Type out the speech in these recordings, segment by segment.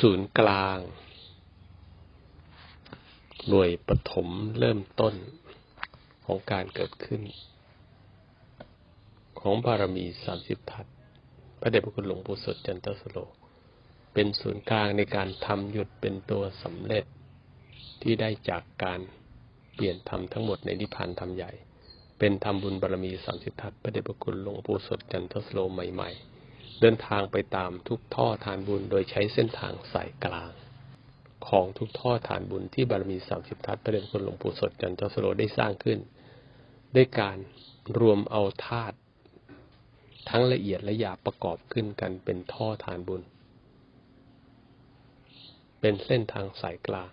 ศูนย์กลาง หน่วยปฐมเริ่มต้นของการเกิดขึ้น ของบารมีสามสิบทัศน์พระเดชพระคุณหลวงปู่สดจันทสโล เป็นศูนย์กลางในการทำหยุดเป็นตัวสำเร็จที่ได้จากการเปลี่ยนธรรมทั้งหมดในนิพพานธรรมใหญ่ เป็นธรรมบุญบารมีสามสิบทัศน์พระเดชพระคุณหลวงปู่สดจันทสโลใหม่ ๆ เดินทางไปตามทุกท่อทานบุญโดยใช้เส้นทางสายกลาง ของทุกท่อฐานบุญที่บารมีสามสิบทัศน์พระเดชพระคุณหลวงปู่สดจันทสโลได้สร้างขึ้น ด้วยการรวมเอาธาตุทั้งละเอียดและหยาบประกอบขึ้นกันเป็นท่อฐานบุญ เป็นเส้นทางสายกลาง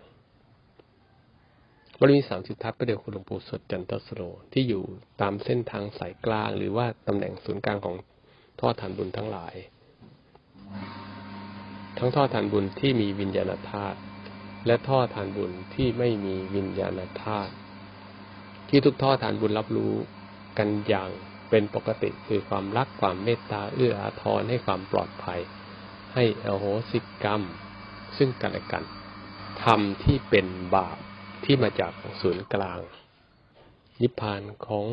บารมีสามสิบทัศน์พระเดชคุณหลวงปู่สดจันทสโลที่อยู่ตามเส้นทางสายกลาง หรือว่าตำแหน่งศูนย์กลางของ ท่อฐานบุญทั้งหลาย ทั้งท่อฐานบุญที่มีวิญญาณธาตุและท่อฐานบุญที่ไม่มีวิญญาณธาตุที่ทุกท่อฐานบุญรับรู้กันอย่างเป็นปกติคือความรักความเมตตาเอื้ออาทรให้ความปลอดภัย ให้อโหสิกรรม ซึ่งกันและกันทำที่เป็นบาปที่มาจากศูนย์กลาง นิพพานของ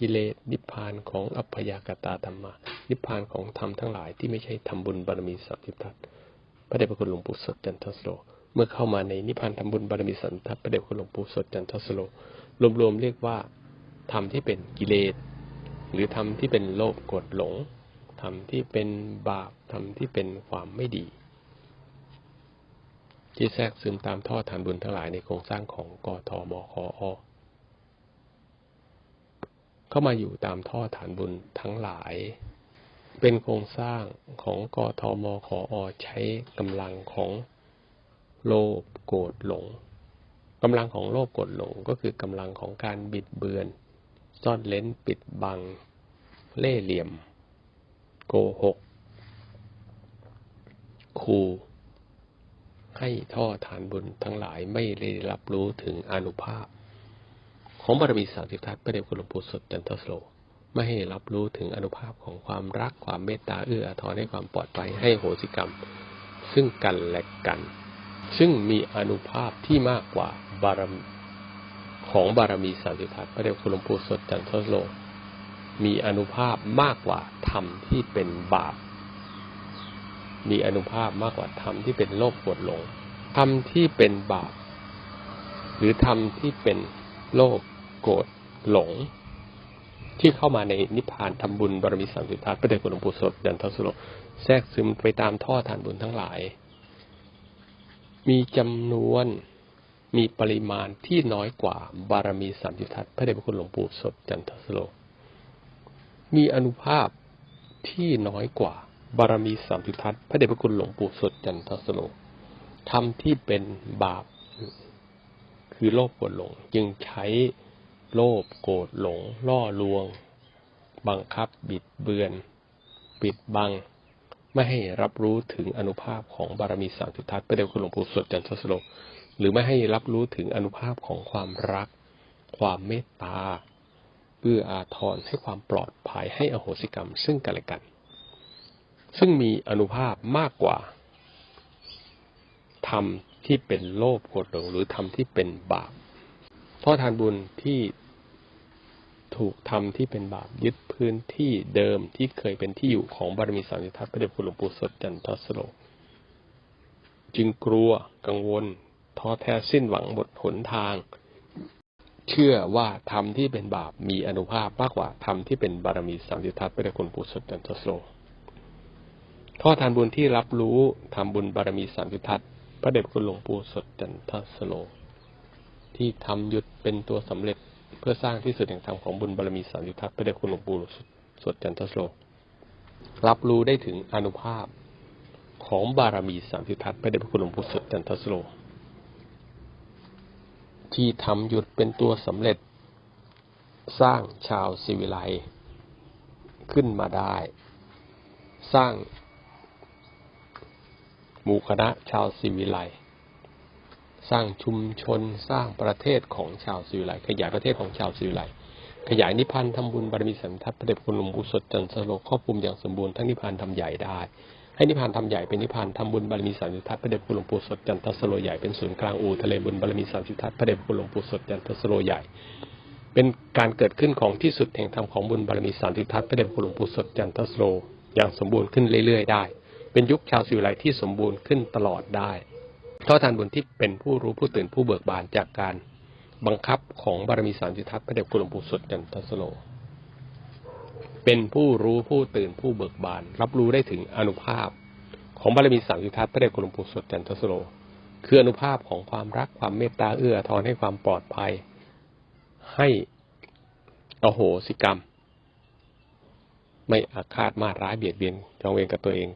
กิเลสนิพพานของอัพยากตาธรรมะ นิพพานของธรรมทั้งหลายที่ไม่ใช่ทำบุญบารมีสัพพิทัศน์พระเดชพระคุณหลวงปู่สดจันทสโลเมื่อเข้ามาในนิพพานทำบุญบารมีสันทัศน์พระเดชพระคุณหลวงปู่สดจันทสโลรวมๆเรียกว่าธรรมที่เป็นกิเลสหรือธรรมที่เป็นโลภโกรธหลงธรรมที่เป็นบาปธรรมที่เป็นความไม่ดี ที่แทรกซึมตามท่อฐานบุญทั้งหลายในโครงสร้างของกทมคอเข้ามาอยู่ตามท่อฐานบุญทั้งหลาย เป็นโครงสร้างของกทมคออใช้กำลังของโลภโกรธหลงกำลังของโลภโกรธหลงก็คือกำลังของการบิดเบือน ซ่อนเล้นปิดบัง เล่เหลี่ยม โกหกคูให้ท่อฐานบุญทั้งหลายไม่ได้รับรู้ถึงอนุภาพ ของบารมีสามสิบทัศน์พระเดชคุณหลวงปู่สดจันทสโล ไม่ให้รับรู้ถึงอนุภาพของความรักความเมตตาเอื้ออาทรให้ความปลอดภัยให้โหสิกรรม ซึ่งกันและกัน ซึ่งมีอนุภาพที่มากกว่าบารมีของบารมีสามสิบทัศพระเดชคุณหลวงปู่สดจันทสโลมีอนุภาพมากกว่าธรรมที่เป็นบาป มีอนุภาพมากกว่าธรรมที่เป็นโลภโกรธหลง ธรรมที่เป็นบาป หรือธรรมที่เป็นโลภโกรธหลง ที่เข้ามาในนิพพานทำบุญบารมีสามสิบทัศน์พระเดชคุณหลวงปู่สดจันทสโลแทรกซึมไปตามท่อทานบุญทั้งหลาย มีจำนวนมีปริมาณที่น้อยกว่าบารมีสามสิบทัศน์พระเดชพระคุณหลวงปู่สดจันทสโล มีอนุภาพที่น้อยกว่าบารมีสามสิบทัศน์พระเดชพระคุณหลวงปู่สดจันทสโลทำที่เป็นบาป คือโลภโกรธหลง จึงใช้ โลภโกรธหลง ล่อลวง บังคับบิดเบือน ปิดบัง ไม่ให้รับรู้ถึงอนุภาพของบารมีสามสิบทัศน์พระเดชคุณหลวงปู่สดจันทสโลหรือไม่ให้รับรู้ถึงอนุภาพของความรัก ความเมตตาเอื้ออาทรให้ความปลอดภัยให้อโหสิกรรม ซึ่งกันและกัน ซึ่งมีอนุภาพมากกว่าธรรมที่เป็นโลภโกรธหลงหรือธรรมที่เป็นบาป เพราะทานบุญที่ถูกทำที่เป็นบาปยึดพื้นที่เดิมที่เคยเป็นที่อยู่ของบารมีสามสิทธัตพระเดชคุณหลวงปู่สดจันทสโลจึงกลัวกังวลท้อแท้สิ้นหวังหมดหนทาง เชื่อว่าธรรมที่เป็นบาปมีอนุภาพมากกว่าธรรมที่เป็นบารมีสามสิทธัตพระเดชคุณปู่สดจันทสโลท่อทานบุญที่รับรู้ทำบุญบารมีสามสิทธัตพระเดชคุณหลวงปู่สดจันทสโล ที่ทำหยุดเป็นตัวสำเร็จ เพื่อสร้างที่สุดแห่งธรรมของบุญบารมีสามสิทธัตพระเดชคุณหลวงปู่สดจันทสโลรับรู้ได้ถึงอนุภาพของบารมีสามสิทธัตพระเดชคุณหลวงปู่สดจันทสโล ที่ทำหยุดเป็นตัวสำเร็จ สร้างชาวสิวิไลขึ้นมาได้ สร้างหมู่คณะชาวสิวิไล สร้างชุมชนสร้างประเทศของชาวสิวิไลขยายประเทศของชาวสิวิไลขยายนิพพานทำบุญบารมีสัมทัพพระเดชคุณหลวงปู่สดจันทสโลครอบคลุมอย่างสมบูรณ์ทั้งนิพพานทำใหญ่ได้ ให้นิพพานทำใหญ่เป็นนิพพานทำบุญบารมีสามสิบทัศน์พระเดชคุณหลวงปู่สดจันทสโลใหญ่เป็นศูนย์กลางอู่ทะเลบุญบารมีสามสิบทัศน์พระเดชคุณหลวงปู่สดจันทสโลใหญ่ เป็นการเกิดขึ้นของที่สุดแห่งธรรมของบุญบารมีสามสิบทัศน์พระเดชคุณหลวงปู่สดจันทสโลอย่างสมบูรณ์ขึ้นเรื่อยๆ ได้ เป็นยุคชาวสิวิไลที่สมบูรณ์ขึ้นตลอดได้ ทอดทานบุญที่เป็นผู้รู้ผู้ตื่นผู้เบิกบานจากการบังคับของบารมีสามสิบทัศพระเดชคุณหลวงปู่สดจันทสโล เป็นผู้รู้ผู้ตื่นผู้เบิกบาน รับรู้ได้ถึงอนุภาพ ของบารมีสามสิบทัศพระเดชคุณหลวงปู่สดจันทสโล คืออนุภาพของความรักความเมตตาเอื้อทอนให้ความปลอดภัย ให้อโหสิกรรม ไม่อาฆาตมาร้ายเบียดเบียนจองเวรกับตัวเอง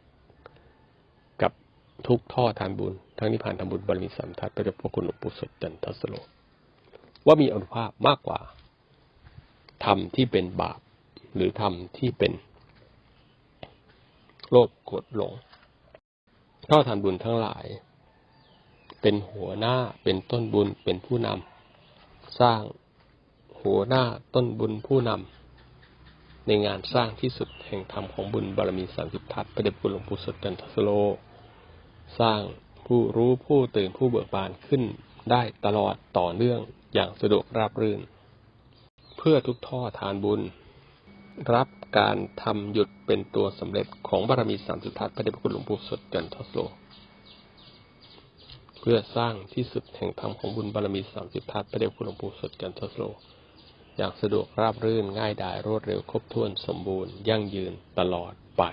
ทุกท่อทานบุญ ทั้งนิพพานทำบุญบารมีสามทัศน์พระเดชพระคุณหลวงปู่สดจันทสโลว่ามีอนุภาพมากกว่าธรรมที่เป็นบาป หรือธรรมที่เป็นโลภโกรธหลงท่อทานบุญทั้งหลาย เป็นหัวหน้าเป็นต้นบุญเป็นผู้นำสร้างหัวหน้าต้นบุญผู้นำในงานสร้างที่สุดแห่งธรรมของบุญบารมีสามสิบทัศน์พระเดชคุณหลวงปู่สดจันทสโล สร้างผู้รู้ผู้ตื่นผู้เบิกบานขึ้นได้ตลอดต่อเนื่องอย่างสะดวกราบรื่น เพื่อทุกท่อทานบุญ รับการทำหยุดเป็นตัวสำเร็จของบารมีสามสิบทัศน์พระเดชพระคุณหลวงปู่สดจันทสโล เพื่อสร้างที่สุดแห่งธรรมของบุญบารมีสามสิบทัศน์พระเดชพระคุณหลวงปู่สดจันทสโลอย่างสะดวกราบรื่นง่ายดายรวดเร็วครบถ้วนสมบูรณ์ ยั่งยืนตลอดไป